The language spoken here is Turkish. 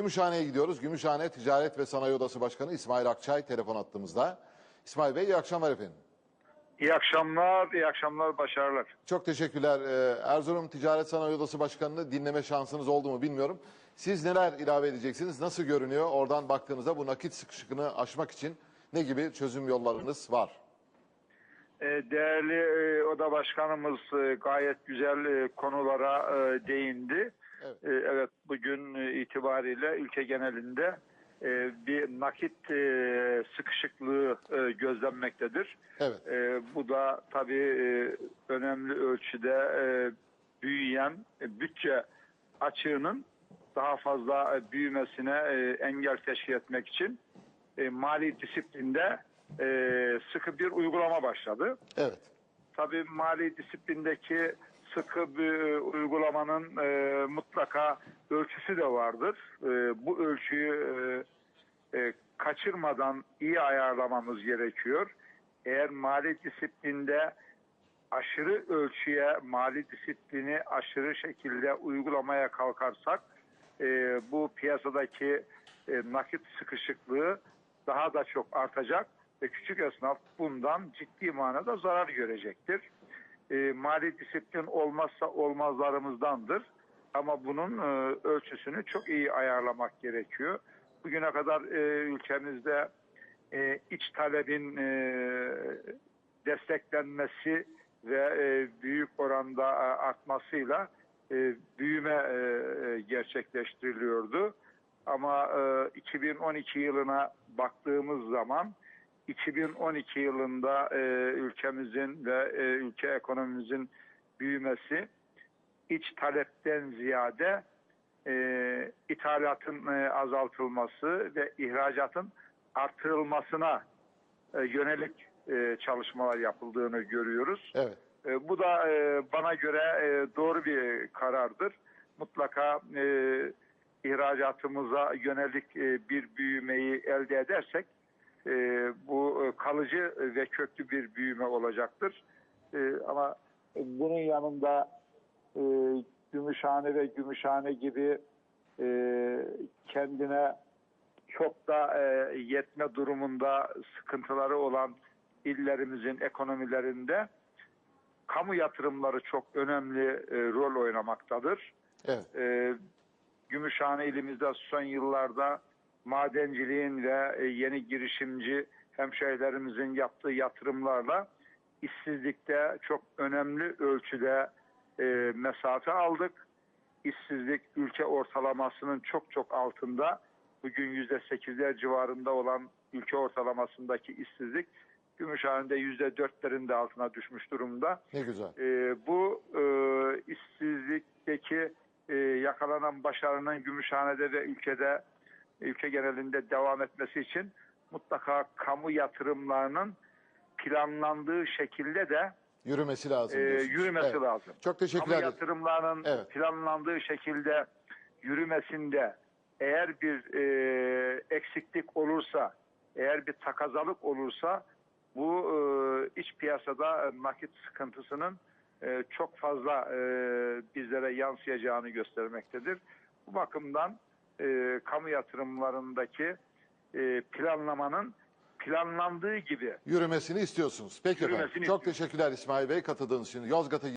Gümüşhane'ye gidiyoruz. Gümüşhane Ticaret ve Sanayi Odası Başkanı İsmail Akçay telefon attığımızda. İsmail Bey iyi akşamlar efendim. İyi akşamlar, iyi akşamlar, başarılar. Çok teşekkürler. Ee, Erzurum Ticaret Sanayi Odası Başkanı'nı dinleme şansınız oldu mu bilmiyorum. Siz neler ilave edeceksiniz? Nasıl görünüyor? Oradan baktığınızda bu nakit sıkışıklığını aşmak için ne gibi çözüm yollarınız var? Ee, Değerli e, oda başkanımız e, gayet güzel e, konulara e, değindi. Evet. E, Evet, bugün e, itibariyle ülke genelinde e, bir nakit e, sıkışıklığı e, gözlenmektedir. Evet. E, Bu da tabii e, önemli ölçüde e, büyüyen e, bütçe açığının daha fazla e, büyümesine e, engel teşkil etmek için e, mali disiplinde e, sıkı bir uygulama başladı. Evet. Tabii mali disiplindeki sıkı bir uygulamanın e, mutlaka ölçüsü de vardır. E, bu ölçüyü e, e, kaçırmadan iyi ayarlamamız gerekiyor. Eğer mali disiplinde aşırı ölçüye mali disiplini aşırı şekilde uygulamaya kalkarsak e, bu piyasadaki e, nakit sıkışıklığı daha da çok artacak ve küçük esnaf bundan ciddi manada zarar görecektir. E, mali disiplin olmazsa olmazlarımızdandır ama bunun e, ölçüsünü çok iyi ayarlamak gerekiyor. Bugüne kadar e, ülkemizde e, iç talebin e, desteklenmesi ve e, büyük oranda e, artmasıyla e, büyüme e, gerçekleştiriliyordu. Ama e, 2012 yılına baktığımız zaman 2012 yılında e, ülkemizin ve e, ülke ekonomimizin büyümesi iç talepten ziyade e, ithalatın e, azaltılması ve ihracatın artırılmasına e, yönelik e, çalışmalar yapıldığını görüyoruz. Evet. E, bu da e, bana göre e, doğru bir karardır. Mutlaka e, ihracatımıza yönelik e, bir büyümeyi elde edersek e, bu e, kalıcı ve köklü bir büyüme olacaktır. E, ama bunun yanında e, Gümüşhane ve Gümüşhane gibi e, kendine çok da e, yetme durumunda sıkıntıları olan illerimizin ekonomilerinde kamu yatırımları çok önemli e, rol oynamaktadır. Evet. E, Gümüşhane ilimizde son yıllarda madenciliğin ve e, yeni girişimci hemşehrilerimizin yaptığı yatırımlarla işsizlikte çok önemli ölçüde e, mesafe aldık. İşsizlik ülke ortalamasının çok çok altında. Bugün yüzde sekizler civarında olan ülke ortalamasındaki işsizlik Gümüşhane'de yüzde dörtlerin de altına düşmüş durumda. Ne güzel. E, bu e, işsizlikteki e, yakalanan başarının Gümüşhane'de ve ülkede ülke genelinde devam etmesi için mutlaka kamu yatırımlarının planlandığı şekilde de Yürümesi lazım e, diyorsunuz. yürümesi Evet. lazım. Çok teşekkür Kamu yatırımlarının Evet. planlandığı şekilde yürümesinde eğer bir e, eksiklik olursa, eğer bir takazalık olursa bu e, iç piyasada nakit sıkıntısının e, çok fazla e, bizlere yansıyacağını göstermektedir. Bu bakımdan e, kamu yatırımlarındaki e, planlamanın planlandığı gibi Yürümesini istiyorsunuz. Peki efendim. Yürümesini Çok istiyorum. teşekkürler İsmail Bey katıldığınız için. Yozgat'a